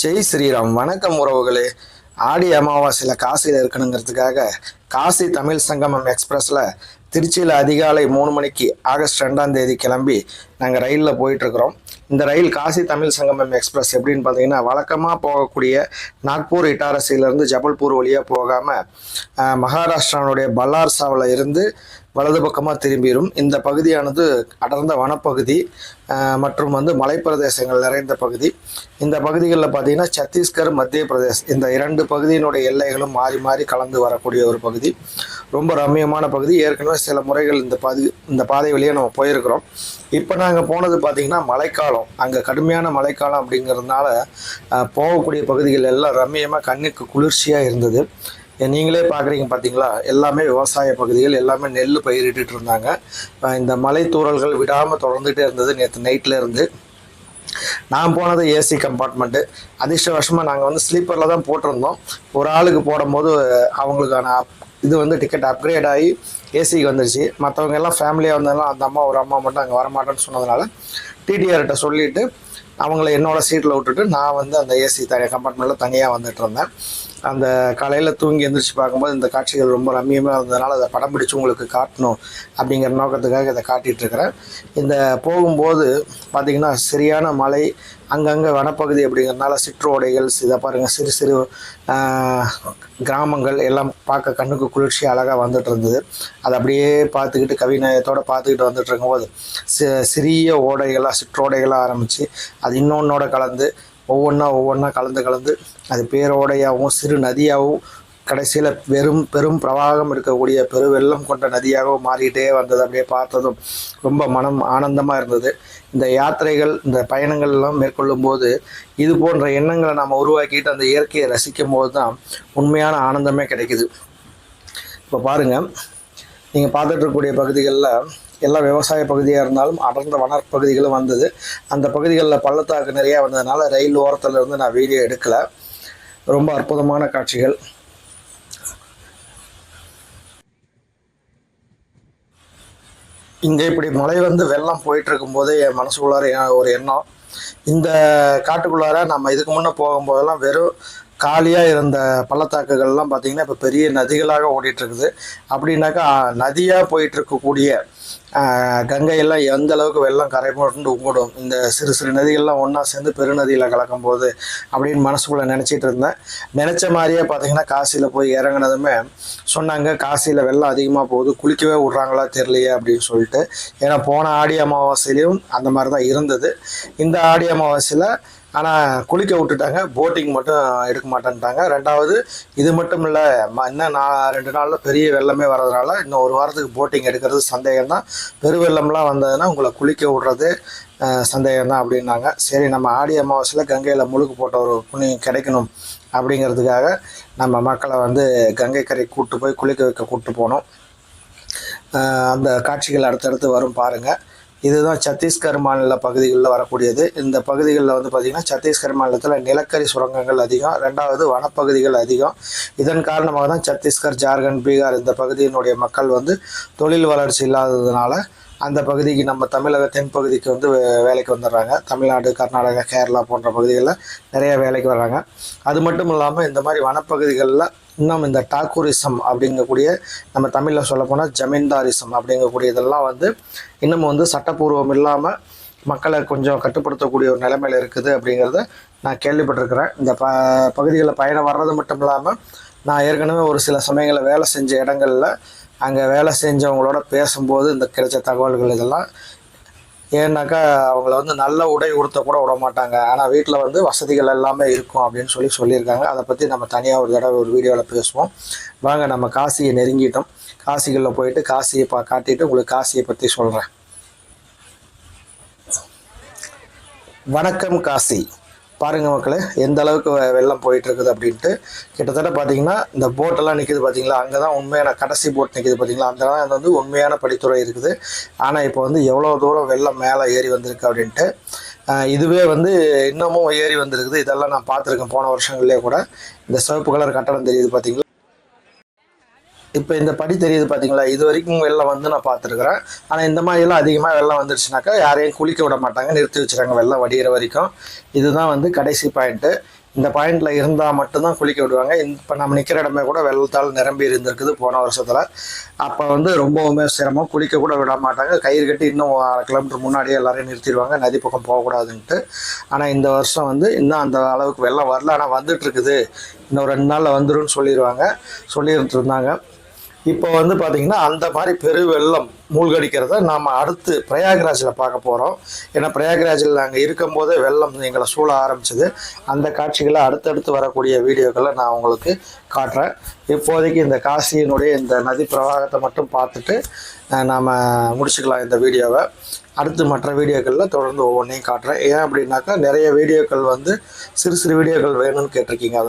ஜெய் ஸ்ரீராம். வணக்கம் உறவுகளே. ஆடி அமாவாசையில் காசியில் இருக்கணுங்கிறதுக்காக காசி தமிழ் சங்கமம் எக்ஸ்பிரஸில் திருச்சியில் அதிகாலை மூணு மணிக்கு ஆகஸ்ட் ரெண்டாம் தேதி கிளம்பி நாங்கள் ரயிலில் போயிட்டுருக்குறோம் இந்த ரயில் காசி தமிழ் சங்கமம் எக்ஸ்பிரஸ் எப்படின்னு பார்த்தீங்கன்னா வழக்கமாக போகக்கூடிய நாக்பூர் இட்டாரசியிலேருந்து ஜபல்பூர் வழியாக போகாமல் மகாராஷ்டிரானுடைய பல்லார்சாவில் இருந்து வலது பக்கமாக திரும்பிடும் இந்த பகுதியானது அடர்ந்த வனப்பகுதி மற்றும் வந்து மலைப்பிரதேசங்கள் நிறைந்த பகுதி. இந்த பகுதிகளில் பார்த்தீங்கன்னா சத்தீஸ்கர் மத்திய பிரதேஷ் இந்த இரண்டு பகுதியினுடைய எல்லைகளும் மாறி மாறி கலந்து வரக்கூடிய ஒரு பகுதி. ரொம்ப ரம்மியமான பகுதி. ஏற்கனவே சில முறைகள் இந்த பாதி இந்த பாதை வழியாக நம்ம போயிருக்கிறோம். இப்போ நாங்கள் போனது பார்த்திங்கன்னா மழைக்காலம். அங்கே கடுமையான மழைக்காலம் அப்படிங்கிறதுனால போகக்கூடிய பகுதிகள் எல்லாம் ரம்மியமாக கண்ணுக்கு குளிர்ச்சியாக இருந்தது. நீங்களே பார்க்குறீங்க பார்த்தீங்களா எல்லாமே விவசாய பகுதிகள் எல்லாமே நெல் பயிரிட்டு இருந்தாங்க. இந்த மலை தூரல்கள் விடாமல் தொடர்ந்துகிட்டே இருந்தது நேற்று நைட்டில் இருந்து. நான் போனது ஏசி கம்பார்ட்மெண்ட்டு அதிர்ஷ்டவசமாக நாங்கள் வந்து ஸ்லீப்பரில் தான் போட்டிருந்தோம். ஒரு ஆளுக்கு போடும்போது அவங்களுக்கான இது வந்து டிக்கெட் அப்கிரேட் ஆகி ஏசிக்கு வந்துருச்சு. மற்றவங்க எல்லாம் ஃபேமிலியாக வந்தாலும் அந்த அம்மா ஒரு அம்மா மட்டும் அங்கே வரமாட்டேன்னு சொன்னதுனால டிடிஆர்கிட்ட சொல்லிவிட்டு அவங்கள என்னோட சீட்டில் விட்டுட்டு நான் வந்து அந்த ஏசி த கம்பார்ட்மெண்ட்டில் தனியாக வந்துட்டு இருந்தேன் அந்த காலையில் தூங்கி எந்திரிச்சு பார்க்கும்போது இந்த காட்சிகள் ரொம்ப ரம்மியமாக இருந்ததுனால அதை படம் பிடிச்சி உங்களுக்கு காட்டணும் அப்படிங்கிற நோக்கத்துக்காக இதை காட்டிகிட்டு இருக்கிறேன் இந்த போகும்போது பார்த்திங்கன்னா சரியான மலை அங்கங்கே வனப்பகுதி அப்படிங்கிறதுனால சிற்றோடைகள் இதை பாருங்கள் சிறு சிறு கிராமங்கள் எல்லாம் பார்க்க கண்ணுக்கு குளிர்ச்சி அழகாக வந்துட்டு இருந்தது அதை அப்படியே பார்த்துக்கிட்டு கவிநயத்தோடு பார்த்துக்கிட்டு வந்துட்டு இருக்கும்போது சிறிய ஓடைகளாக சிற்றோடைகளாக ஆரம்பித்து அது அது இன்னொன்னோட கலந்து ஒவ்வொன்றா ஒவ்வொன்றா கலந்து கலந்து அது பேரோடையாகவும் சிறு நதியாகவும் கடைசியில் வெறும் பெரும் பிரவாகம் இருக்கக்கூடிய பெருவெள்ளம் கொண்ட நதியாகவும் மாறிக்கிட்டே வந்தது. அப்படியே பார்த்ததும் ரொம்ப மனம் ஆனந்தமாக இருந்தது. இந்த யாத்திரைகள் இந்த பயணங்கள் எல்லாம் மேற்கொள்ளும் போது இது போன்ற எண்ணங்களை நம்ம உருவாக்கிட்டு அந்த இயற்கையை ரசிக்கும் போது தான் உண்மையான ஆனந்தமே கிடைக்குது. இப்போ பாருங்கள் நீங்கள் பார்த்துட்டு இருக்கக்கூடிய பகுதிகளில் எல்லாம் விவசாய பகுதியாக இருந்தாலும் அடர்ந்த வனப்பகுதிகளும் வந்தது. அந்த பகுதிகளில் பள்ளத்தாக்கு நிறையா வந்ததுனால ரயில் ஓரத்தில் இருந்து நான் வீடியோ எடுக்கலை. ரொம்ப அற்புதமான காட்சிகள். இங்கே இப்படி மழை வந்து வெள்ளம் போயிட்டுருக்கும்போது என் மனசுக்குள்ளார ஒரு எண்ணம். இந்த காட்டுக்குள்ளார நம்ம இதுக்கு முன்னே போகும்போதெல்லாம் வெறும் காலியாக இருந்த பள்ளத்தாக்குகள்லாம் பார்த்திங்கன்னா இப்போ பெரிய நதிகளாக ஓடிட்டுருக்குது. அப்படின்னாக்கா நதியாக போயிட்டு இருக்கக்கூடிய கங்கையெல்லாம் எந்த அளவுக்கு வெள்ளம் கரை போட்டு ஓடும் இந்த சிறு சிறு நதிகள்லாம் ஒன்றா சேர்ந்து பெருநதியில் கலக்கும் போது அப்படின்னு மனசுக்குள்ளே நினச்சிட்டு இருந்தேன். நினச்ச மாதிரியே பார்த்தீங்கன்னா காசியில் போய் இறங்குனதுமே சொன்னாங்க காசியில் வெள்ளம் அதிகமாக போகுது குளிக்கவே விட்றாங்களா தெரியலையே அப்படின்னு சொல்லிட்டு. ஏன்னா போன ஆடி அமாவாசையிலையும் அந்த மாதிரி தான் இருந்தது. இந்த ஆடி அமாவாசையில் ஆனால் குளிக்க விட்டுட்டாங்க. போட்டிங் மட்டும் எடுக்க மாட்டேன்ட்டாங்க. ரெண்டாவது இது மட்டும் இல்லை இன்னும் நான் ரெண்டு நாளில் பெரிய வெள்ளமே வர்றதுனால இன்னும் ஒரு வாரத்துக்கு போட்டிங் எடுக்கிறது சந்தேகம் தான் பெருவெள்ளம்லாம் வந்ததுன்னா உங்களை குளிக்க விடுறது சந்தேகம் தான் அப்படின்னாங்க. சரி நம்ம ஆடி அமாவாசையில் கங்கையில் முழுக்கு போட்ட ஒரு புண்ணியம் கிடைக்கணும் அப்படிங்கிறதுக்காக நம்ம மக்களை வந்து கங்கை கரை கூட்டு போய் குளிக்க வைக்க கூப்பிட்டு போனோம். அந்த காட்சிகள் அடுத்தடுத்து வரும் பாருங்கள் இதுதான் சத்தீஸ்கர் மாநில பகுதிகளில் வரக்கூடியது. இந்த பகுதிகளில் வந்து பார்த்திங்கன்னா சத்தீஸ்கர் மாநிலத்தில் நிலக்கரி சுரங்கங்கள் அதிகம். ரெண்டாவது வனப்பகுதிகள் அதிகம். இதன் காரணமாக தான் சத்தீஸ்கர் ஜார்க்கண்ட் பீகார் இந்த பகுதியினுடைய மக்கள் வந்து தொழில் வளர்ச்சி இல்லாததுனால அந்த பகுதிக்கு நம்ம தமிழக தென்பகுதிக்கு வந்து வேலைக்கு வந்துடுறாங்க. தமிழ்நாடு கர்நாடகா கேரளா போன்ற பகுதிகளில் நிறைய வேலைக்கு வர்றாங்க. அது மட்டும் இல்லாமல் இந்த மாதிரி வனப்பகுதிகளில் இன்னும் இந்த டாக்கூரிசம் அப்படிங்கக்கூடிய நம்ம தமிழில் சொல்லப்போனால் ஜமீன்தாரிசம் அப்படிங்கக்கூடிய இதெல்லாம் வந்து இன்னமும் வந்து சட்டப்பூர்வம் இல்லாமல் மக்களை கொஞ்சம் கட்டுப்படுத்தக்கூடிய ஒரு நிலைமையில் இருக்குது அப்படிங்கிறத நான் கேள்விப்பட்டிருக்கிறேன். இந்த ப பகுதிகளில் பயணம் வர்றது மட்டும் இல்லாமல் நான் ஏற்கனவே ஒரு சில சமயங்களில் வேலை செஞ்ச இடங்களில் அங்கே வேலை செஞ்சவங்களோட பேசும்போது இந்த கிடைச்ச தகவல்கள் இதெல்லாம் ஏன்னாக்கா அவங்கள வந்து நல்ல உடை உடுத்த கூட விட மாட்டாங்க. ஆனால் வீட்டில் வந்து வசதிகள் எல்லாமே இருக்கும் அப்படின்னு சொல்லி சொல்லியிருக்காங்க. அதை பற்றி நம்ம தனியாக ஒரு தடவை ஒரு வீடியோவில் பேசுவோம். வாங்க நம்ம காசியை நெருங்கிட்டோம். காசிகளில் போயிட்டு காசியை பா காட்டிட்டு உங்களுக்கு காசியை பற்றி சொல்கிறேன் வணக்கம் காசி. பாருங்கள் மக்களே எந்த அளவுக்கு வெள்ளம் போயிட்டுருக்குது அப்படின்ட்டு. கிட்டத்தட்ட பார்த்தீங்கன்னா இந்த போட்டெல்லாம் நிற்கிது பார்த்தீங்களா அங்கே தான் உண்மையான கடைசி போட் நிற்கிது பார்த்தீங்களா அந்த தான் வந்து உண்மையான படித்துறை இருக்குது. ஆனால் இப்போ வந்து எவ்வளோ தூரம் வெள்ளம் மேலே ஏறி வந்திருக்கு அப்படின்ட்டு இதுவே வந்து இன்னமும் ஏறி வந்திருக்குது. இதெல்லாம் நான் பார்த்துருக்கேன். போன வருஷங்கள்லேயே கூட. இந்த சிவப்பு கலர் கட்டடம் தெரியுது பார்த்தீங்களா இப்போ இந்த படி தெரியுது பார்த்தீங்களா இது வரைக்கும் வெள்ளம் வந்து நான் பார்த்துருக்குறேன். ஆனால் இந்த மாதிரிலாம் அதிகமாக வெள்ளம் வந்துருச்சுனாக்கா யாரையும் குளிக்க விட மாட்டாங்க. நிறுத்தி வச்சுறாங்க வெள்ளம் வடிகிற வரைக்கும். இதுதான் வந்து கடைசி பாயிண்ட்டு இந்த பாயிண்டில் இருந்தால் மட்டும்தான் குளிக்க விடுவாங்க. இப்போ நம்ம நிற்கிற இடமே கூட வெள்ளத்தால் நிரம்பி இருந்திருக்குது போன வருஷத்தில். அப்போ வந்து ரொம்பவுமே சிரமம். குளிக்க கூட விட மாட்டாங்க. கயிறு கட்டி இன்னும் அரை கிலோமீட்டர் முன்னாடியே எல்லாரையும் நிறுத்திடுவாங்க. நதி பக்கம் போகக்கூடாதுன்ட்டு. ஆனால் இந்த வருஷம் வந்து இன்னும் அந்த அளவுக்கு வெள்ளம் வரல. ஆனால் வந்துட்டு இருக்குது. இன்னும் ரெண்டு நாளில் வந்துடும் சொல்லிடுவாங்க சொல்லிட்டு இருந்தாங்க இப்போ வந்து பார்த்திங்கன்னா அந்த மாதிரி பெரு வெள்ளம் மூழ்கடிக்கிறத நாம் அடுத்து பிரயாகராஜில் பார்க்க போகிறோம் ஏன்னா பிரயாகராஜில் நாங்கள் இருக்கும்போதே வெள்ளம் எங்களை சூழ ஆரம்பிச்சது. அந்த காட்சிகளை அடுத்தடுத்து வரக்கூடிய வீடியோக்களை நான் உங்களுக்கு காட்டுறேன். இப்போதைக்கு இந்த காசியினுடைய இந்த நதி பிரவாகத்தை மட்டும் பார்த்துட்டு நாம் முடிச்சுக்கலாம் இந்த வீடியோவை. அடுத்து மற்ற வீடியோக்களில் தொடர்ந்து ஒவ்வொன்றையும் காட்டுறேன். ஏன் அப்படின்னாக்கா நிறைய வீடியோக்கள் வந்து சிறு சிறு வீடியோக்கள் வேணும்னு கேட்டிருக்கீங்க.